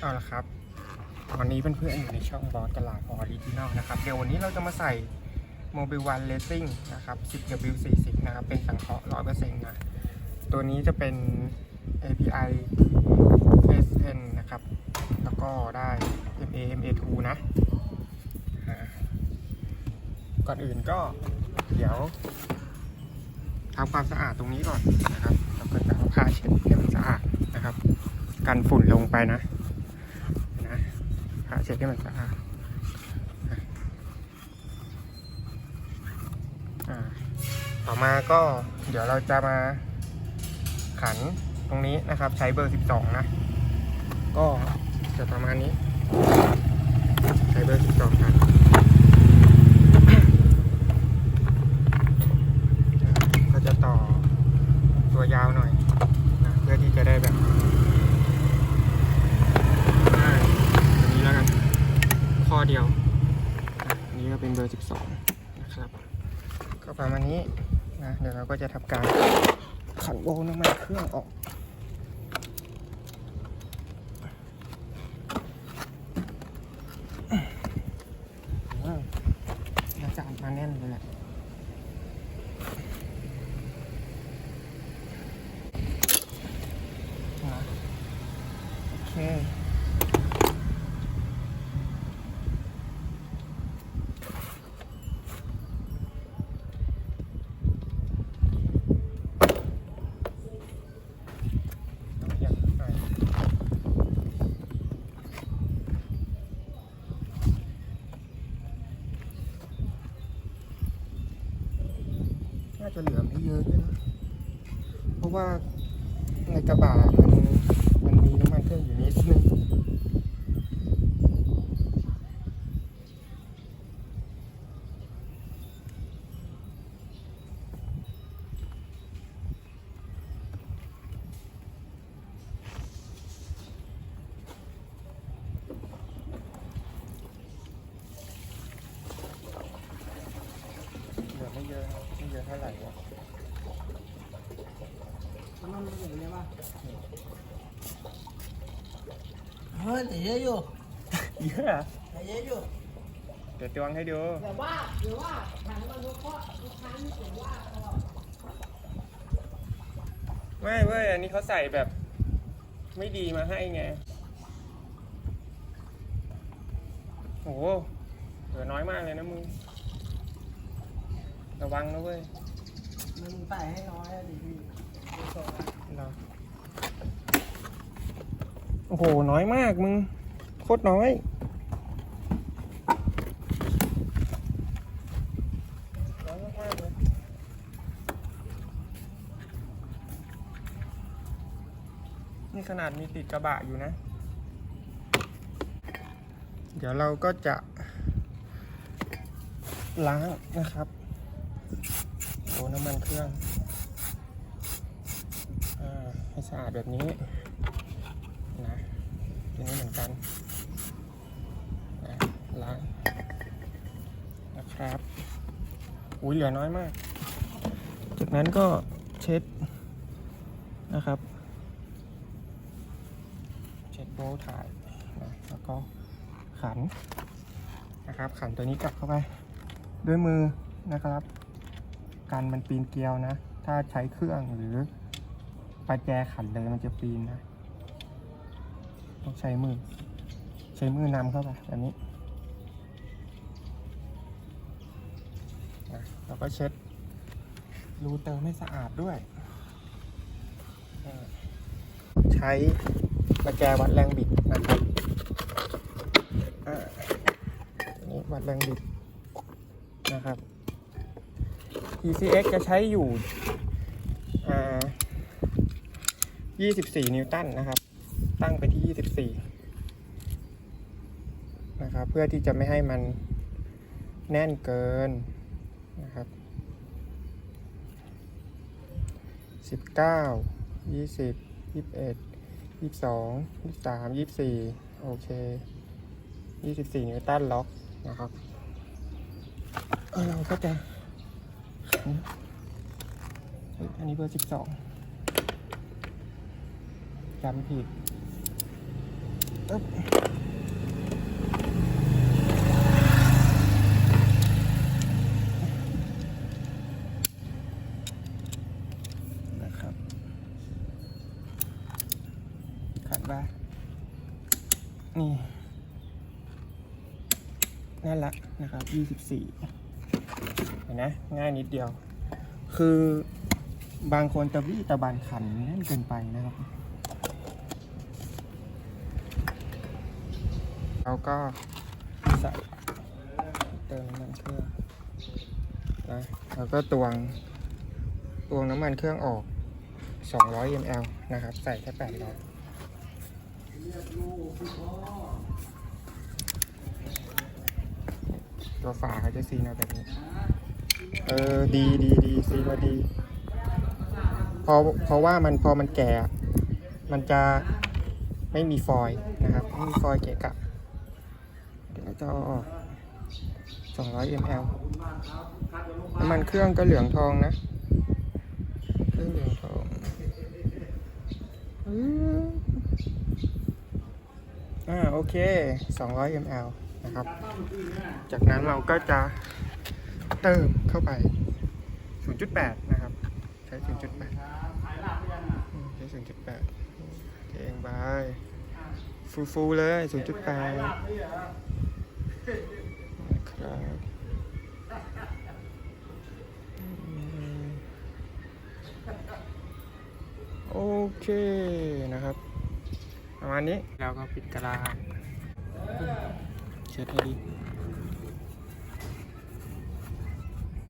เอาละครับ ตอนนี้เพื่อนๆอยู่ในช่องบอสตลาดออริจินอลนะครับ เดี๋ยววันนี้เราจะมาใส่ Mobile One Racing นะครับ 10W40 นะครับ เป็นสังเคราะห์100%นะ ตัวนี้จะเป็น API SN นะครับ แล้วก็ได้ MA MA2 นะ ก่อนอื่นก็เดี๋ยวทำความสะอาดตรงนี้ก่อนนะครับแล้วก็จะเอาผ้าเช็ดให้มันสะอาดนะครับ กันฝุ่นลงไปนะ หาเช็ดให้มันสะอาดต่อมาก็เดี๋ยวเราจะมาขันตรงนี้นะครับ ใช้เบอร์ 12 นะ ก็จะประมาณนี้ ใช้เบอร์ 12กันจะต่อตัวยาวหน่อยนะเพื่อที่จะได้แบบ ได้ตัวนี้แล้วกัน ข้อเดียวอะอั นนี้ก็เป็นเบอร์ 12 นะครับ ก็ประมาณนี้นะเดี๋ยวเราก็จะทำการขันโบน้ำมันเครื่องออกอืมน่าจะอัดมาแน่นเลยแหละโอเค จะเหลือไม่เยอะด้วยนะ เพราะว่าในกระบะมันมันมีน้ำมันเครื่องอยู่นิดนึง ลือไม่เยอะนะไม่เยอะเท่าไหร่วะมันมันอย่างนี้ป่ะเฮ้ยแต่เยอะอยู่เยอะอะแต่เยอะอยู่เดี๋ยวตวงให้ดูแต่ว่าหรือว่าถังมันรู้เพราะลูกค้านี่เขียนว่าตลอดไม่เว้ยอันนี้เขาใส่แบบ ไม่ดีมาให้ไงโอ้โหเหลือน้อยมากเลยนะมึง ระวังนะเว้ยมันใส่ให้น้อยอะดิพี่ดูทรงอะรอโอ้โห น้อยมากมึง โคตรน้อย น้อยมากๆเลยนี่ขนาดมีติดกระบะอยู่นะ เดี๋ยวเราก็จะล้างนะครับโอ้น้ำมันเครื่องอให้สะอาดแบบนี้นะทีนี้เหมือนกันนะล้างนะครับอุ้ยเหลือน้อยมาก จากนั้นก็เช็ดนะครับเช็ดโบว์ถ่ายนะแล้วก็ขันนะครับ ขันตัวนี้กลับเข้าไปด้วยมือนะครับ กันมันปีนเกลียวนะ ถ้าใช้เครื่องหรือประแจขันเลยมันจะปีนนะ ต้องใช้มือ ใช้มือนำเข้าไปแบบนี้นะแล้วก็เช็ดรูเติมให้สะอาดด้วย ใช้ประแจวัดแรงบิดนะครับอ่าอันนี้วัดแรงบิดนะครับ PCX จะใช้อยู่ 24 นิวตันนะครับ ตั้งไปที่ 24 นะครับ เพื่อที่จะไม่ให้มันแน่นเกินนะครับ 19 20 21 22 23 24 โอเค 24 นิวตันล็อกนะครับ เราก็จะ นเฮ้อันนี้เบอร์12จำผิดอึ๊บนะครับขัดว่านี่นั่นละนะครับ24 เห็นไหมง่ายนิดเดียว คือบางคนตะบี้ตะบันขันแน่นเกินไปนะครับเราก็ใส่เติมน้ำมันเครื่องนะแล้วก็ตวงตวงน้ำมันเครื่องออก 200 ml นะครับ ใส่แค่800 ตัวฝาเขาจะซีนเอาแบบนี้ เออดีดีดีซีมาดีเพราะเพราะว่ามันพอมันแก่ มันจะไม่มีฟอยล์นะครับไม่มีฟอยล์เกะกะ เดี๋ยวเจะเอาออก200 ml น้ำมันเครื่องก็เหลืองทองนะเครื่องเหลืองทองอืออ่าโอเค 200 ml นะครับ จากนั้นเราก็จะเติมเข้าไป 0.8 นะครับ ใช้ 0.8ใช้ 0.8เองบายฟูฟูๆเลย 0.8นะครับโอเคนะครับ ประมาณนี้แล้วก็ปิดกระดา ษเช็ดให้ดี